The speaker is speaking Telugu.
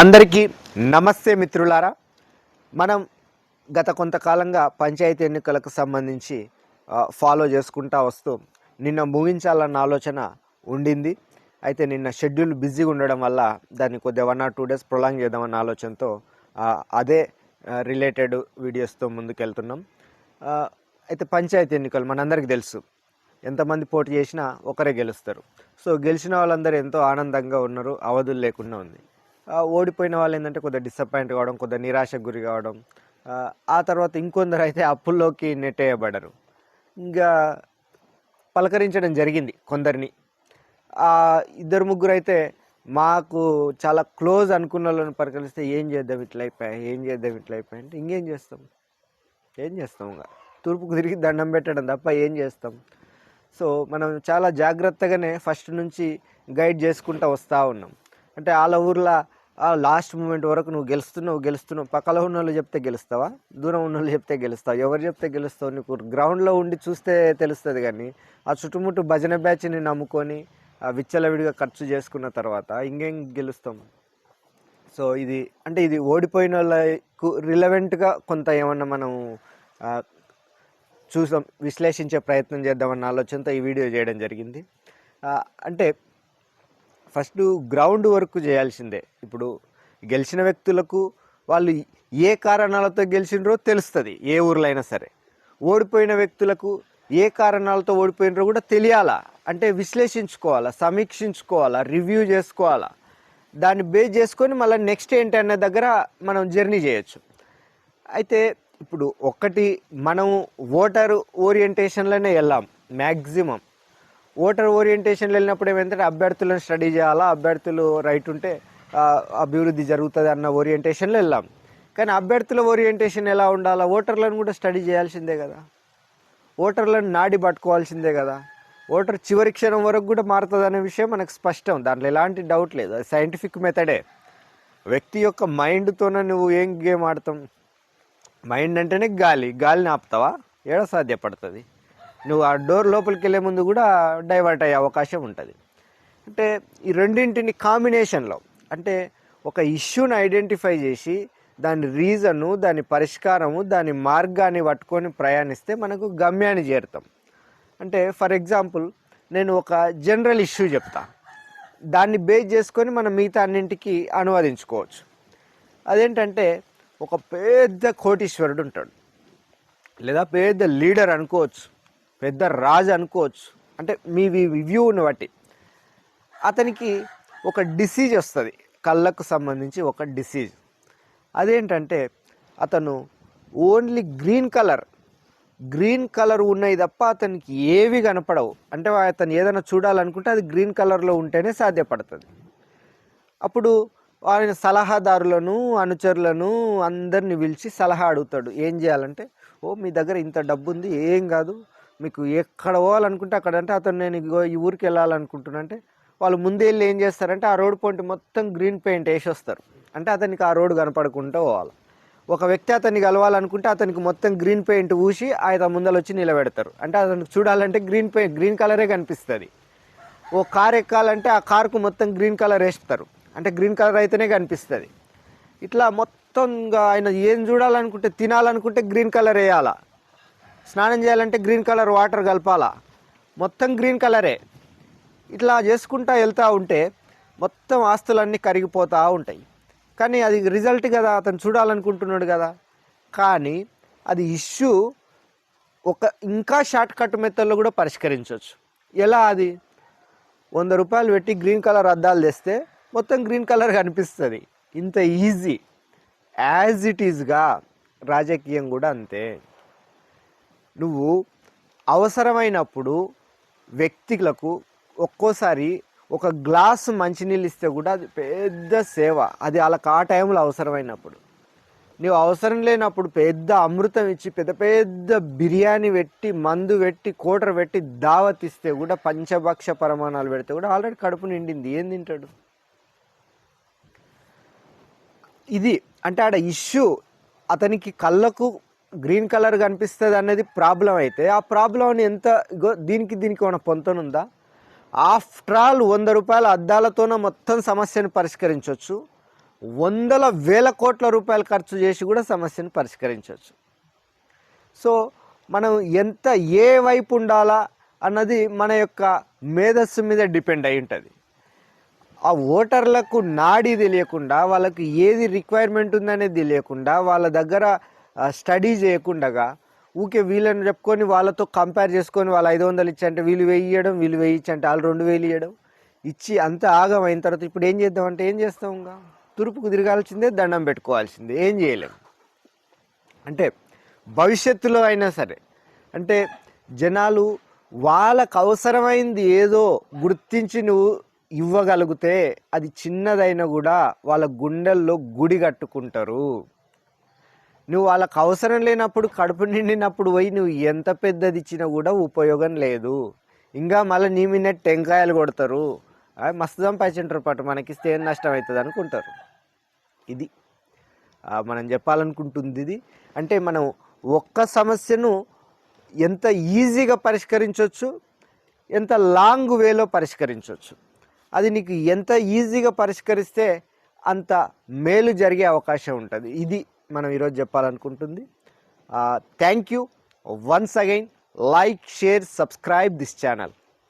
అందరికీ నమస్తే మిత్రులారా. మనం గత కొంతకాలంగా పంచాయతీ ఎన్నికలకు సంబంధించి ఫాలో చేసుకుంటా వస్తూ నిన్న ముగించాలన్న ఆలోచన ఉండింది. అయితే నిన్న షెడ్యూల్ బిజీగా ఉండడం వల్ల దాన్ని కొద్దిగా one or two days prolong చేద్దామన్న ఆలోచనతో అదే రిలేటెడ్ వీడియోస్తో ముందుకెళ్తున్నాం. అయితే పంచాయతీ ఎన్నికలు మనందరికీ తెలుసు. ఎంతమంది పోటీ చేసినా ఒకరే గెలుస్తారు. సో గెలిచిన వాళ్ళందరూ ఎంతో ఆనందంగా ఉన్నారు అవధులు లేకుండా ఉంది. ఓడిపోయిన వాళ్ళు ఏంటంటే కొద్దిగా డిసప్పాయింట్ కావడం కొద్దిగా నిరాశకు గురి కావడం ఆ, తర్వాత ఇంకొందరు అయితే అప్పుల్లోకి నెట్టేయబడరు ఇంకా పలకరించడం జరిగింది కొందరిని. ఇద్దరు ముగ్గురు అయితే మాకు చాలా క్లోజ్ అనుకున్న వాళ్ళని పరికరిస్తే ఏం చేద్దాం ఇట్లా అయిపోయాయి ఏం చేద్దాం ఇట్లా అయిపోయాయి అంటే ఇంకేం చేస్తాం? ఏం చేస్తాం ఇంకా? తూర్పుకు తిరిగి దండం పెట్టడం తప్ప ఏం చేస్తాం? సో మనం చాలా జాగ్రత్తగానే ఫస్ట్ నుంచి గైడ్ చేసుకుంటూ వస్తూ ఉన్నాం. అంటే వాళ్ళ ఊర్లో లాస్ట్ మూమెంట్ వరకు నువ్వు గెలుస్తున్నావు గెలుస్తున్నావు. పక్కలో ఉన్న వాళ్ళు చెప్తే గెలుస్తావా? దూరం ఉన్న వాళ్ళు చెప్తే గెలుస్తావు? ఎవరు చెప్తే గెలుస్తావు నీకు? గ్రౌండ్లో ఉండి చూస్తే తెలుస్తుంది కానీ ఆ చుట్టుముట్టు భజన బ్యాచ్ని నమ్ముకొని ఆ విచ్చలవిడిగా ఖర్చు చేసుకున్న తర్వాత ఇంకేం గెలుస్తాం? సో ఇది అంటే ఇది ఓడిపోయిన వాళ్ళకు రిలవెంట్గా కొంత ఏమన్నా మనం చూసాం విశ్లేషించే ప్రయత్నం చేద్దామన్న ఆలోచనతో ఈ వీడియో చేయడం జరిగింది. అంటే ఫస్ట్ గ్రౌండ్ వర్క్ చేయాల్సిందే. ఇప్పుడు గెలిచిన వ్యక్తులకు వాళ్ళు ఏ కారణాలతో గెలిచినరో తెలుస్తుంది ఏ ఊర్లో అయినా సరే. ఓడిపోయిన వ్యక్తులకు ఏ కారణాలతో ఓడిపోయినరో కూడా తెలియాలా? అంటే విశ్లేషించుకోవాలా సమీక్షించుకోవాలా రివ్యూ చేసుకోవాలా? దాన్ని బేస్ చేసుకొని మళ్ళీ నెక్స్ట్ ఏంటి అనే దగ్గర మనం జర్నీ చేయొచ్చు. అయితే ఇప్పుడు ఒక్కటి మనం ఓటర్ ఓరియంటేషన్లోనే వెళ్ళాం మ్యాక్సిమం ఓటర్ ఓరియంటేషన్లో వెళ్ళినప్పుడు ఏమైందంటే అభ్యర్థులను స్టడీ చేయాలా? అభ్యర్థులు రైట్ ఉంటే అభివృద్ధి జరుగుతుంది అన్న ఓరియంటేషన్లో వెళ్ళాం. కానీ అభ్యర్థుల ఓరియంటేషన్ ఎలా ఉండాలా? ఓటర్లను కూడా స్టడీ చేయాల్సిందే కదా. ఓటర్లను నాడి పట్టుకోవాల్సిందే కదా. ఓటర్ చివరి క్షణం వరకు కూడా మారుతుంది అనే విషయం మనకు స్పష్టం. దాంట్లో ఎలాంటి డౌట్ లేదు. అది సైంటిఫిక్ మెథడే వ్యక్తి యొక్క మైండ్తోనే నువ్వు ఏం గేమ్ ఆడతాం మైండ్ అంటేనే గాలి. గాలిని ఆపుతావా? ఏడ సాధ్యపడుతుంది నువ్వు ఆ డోర్ లోపలికి వెళ్ళే ముందు కూడా డైవర్ట్ అయ్యే అవకాశం ఉంటుంది. అంటే ఈ రెండింటిని కాంబినేషన్లో అంటే ఒక ఇష్యూని ఐడెంటిఫై చేసి దాని రీజను దాని పరిష్కారము దాని మార్గాన్ని పట్టుకొని ప్రయాణిస్తే మనకు గమ్యాన్ని చేరుతాం. అంటే ఫర్ ఎగ్జాంపుల్ నేను ఒక జనరల్ ఇష్యూ చెప్తా. దాన్ని బేస్ చేసుకొని మనం మిగతా అన్నింటికి అనువదించుకోవచ్చు. అదేంటంటే ఒక పెద్ద కోటీశ్వరుడు ఉంటాడు. లేదా పెద్ద లీడర్ అనుకోవచ్చు. పెద్ద రాజు అనుకోవచ్చు. అంటే మీ వ్యూని బట్టి. అతనికి ఒక డిసీజ్ వస్తుంది. కళ్ళకు సంబంధించి ఒక డిసీజ్. అదేంటంటే అతను only green colour. Green colour ఉన్నాయి తప్ప అతనికి ఏవి కనపడవు. అంటే అతను ఏదైనా చూడాలనుకుంటే అది గ్రీన్ కలర్లో ఉంటేనే సాధ్యపడుతుంది. అప్పుడు ఆయన సలహాదారులను అనుచరులను అందరిని పిలిచి సలహా అడుగుతాడు. ఏం చేయాలంటే ఓ మీ దగ్గర ఇంత డబ్బు ఉంది ఏం కాదు. మీకు ఎక్కడ పోవాలనుకుంటే అక్కడ. అంటే అతను నేను ఈ ఊరికి వెళ్ళాలనుకుంటున్నా అంటే వాళ్ళు ముందే వెళ్ళి ఏం చేస్తారంటే ఆ రోడ్ పాయింట్ మొత్తం గ్రీన్ పెయింట్ వేసి వస్తారు అంటే అతనికి ఆ రోడ్డు కనపడకుండా పోవాలి. ఒక వ్యక్తి అతన్ని కలవాలనుకుంటే అతనికి మొత్తం గ్రీన్ పెయింట్ ఊసి ఆయన ముందర వచ్చి నిలబెడతారు. అంటే అతనికి చూడాలంటే గ్రీన్ పెయింట్ గ్రీన్ కలరే కనిపిస్తుంది. ఓ కార్ ఎక్కాలంటే ఆ కార్కు మొత్తం గ్రీన్ కలర్ వేస్తారు. అంటే గ్రీన్ కలర్ అయితేనే కనిపిస్తుంది. ఇట్లా మొత్తంగా ఆయన ఏం చూడాలనుకుంటే తినాలనుకుంటే గ్రీన్ కలర్ వేయాలా? స్నానం చేయాలంటే గ్రీన్ కలర్ వాటర్ కలపాలా? మొత్తం గ్రీన్ కలరే. ఇట్లా చేసుకుంటా వెళ్తూ ఉంటే మొత్తం ఆస్తులన్నీ కరిగిపోతూ ఉంటాయి. కానీ అది రిజల్ట్ కదా అతను చూడాలనుకుంటున్నాడు కదా. కానీ అది ఇష్యూ ఒక ఇంకా షార్ట్ కట్ మెథడ్లో కూడా పరిష్కరించవచ్చు ఎలా అది? వంద రూపాయలు పెట్టి గ్రీన్ కలర్ అద్దాలు తెస్తే మొత్తం గ్రీన్ కలర్ కనిపిస్తుంది. ఇంత ఈజీ. యాజ్ ఇట్ ఈజ్గా రాజకీయం కూడా అంతే. నువ్వు అవసరమైనప్పుడు వ్యక్తులకు ఒక్కోసారి ఒక గ్లాసు మంచినీళ్ళు ఇస్తే కూడా అది పెద్ద సేవ. అది వాళ్ళకి ఆ టైంలో అవసరమైనప్పుడు. నువ్వు అవసరం లేనప్పుడు పెద్ద అమృతం ఇచ్చి పెద్ద పెద్ద బిర్యానీ పెట్టి మందు పెట్టి కోటర్ పెట్టి దావత్ ఇస్తే కూడా పంచభక్ష పరమాణాలు పెడితే కూడా ఆల్రెడీ కడుపు నిండింది. ఏం తింటాడు? ఇది అంటే ఆడ ఇష్యూ. అతనికి కళ్ళకు గ్రీన్ కలర్ కనిపిస్తుంది అనేది ప్రాబ్లం అయితే ఆ ప్రాబ్లం ఎంత దీనికి దీనికి మన పొంతనుందా? ఆఫ్టర్ ఆల్ వంద రూపాయల అద్దాలతోనే మొత్తం సమస్యను పరిష్కరించవచ్చు వందల వేల కోట్ల రూపాయలు ఖర్చు చేసి కూడా సమస్యను పరిష్కరించవచ్చు సో మనం ఎంత ఏ వైపు ఉండాలా అన్నది మన యొక్క మేధస్సు మీద డిపెండ్ అయి ఉంటుంది. ఆ ఓటర్లకు నాడి తెలియకుండా వాళ్ళకి ఏది రిక్వైర్మెంట్ ఉందనేది తెలియకుండా వాళ్ళ దగ్గర స్టడీ చేయకుండా ఊకే వీళ్ళని చెప్పుకొని వాళ్ళతో కంపేర్ చేసుకొని వాళ్ళు ఐదు వందలు ఇచ్చంటే వీళ్ళు వెయ్యి ఇవ్వడం వీళ్ళు వెయ్యి ఇచ్చంటే వాళ్ళు రెండు వేలు ఇవ్వడం ఇచ్చి అంత ఆగం అయిన తర్వాత ఇప్పుడు ఏం చేద్దాం అంటే ఏం చేస్తాం ఇంకా? తూర్పుకు తిరగాల్సిందే దండం పెట్టుకోవాల్సిందే ఏం చేయలేము అంటే భవిష్యత్తులో అయినా సరే అంటే జనాలు వాళ్ళకు అవసరమైంది ఏదో గుర్తించి నువ్వు ఇవ్వగలిగితే అది చిన్నదైనా కూడా వాళ్ళ గుండెల్లో గుడి కట్టుకుంటారు. నువ్వు వాళ్ళకు అవసరం లేనప్పుడు కడుపు నిండినప్పుడు పోయి నువ్వు ఎంత పెద్దది ఇచ్చినా కూడా ఉపయోగం లేదు. ఇంకా మళ్ళీ నీ మీద టెంకాయలు కొడతారు. ఆ, మస్తు పాటు. మనకిస్తే ఏం నష్టం అవుతుంది అనుకుంటారు. ఇది. మనం చెప్పాలనుకుంటుంది ఇది. అంటే మనం ఒక్క సమస్యను ఎంత ఈజీగా పరిష్కరించవచ్చు ఎంత లాంగ్ వేలో పరిష్కరించవచ్చు అది నీకు ఎంత ఈజీగా పరిష్కరిస్తే అంత మేలు జరిగే అవకాశం ఉంటుంది. ఇది మనం ఈరోజు చెప్పాలనుకుంటుంది. Thank you once again like share subscribe this channel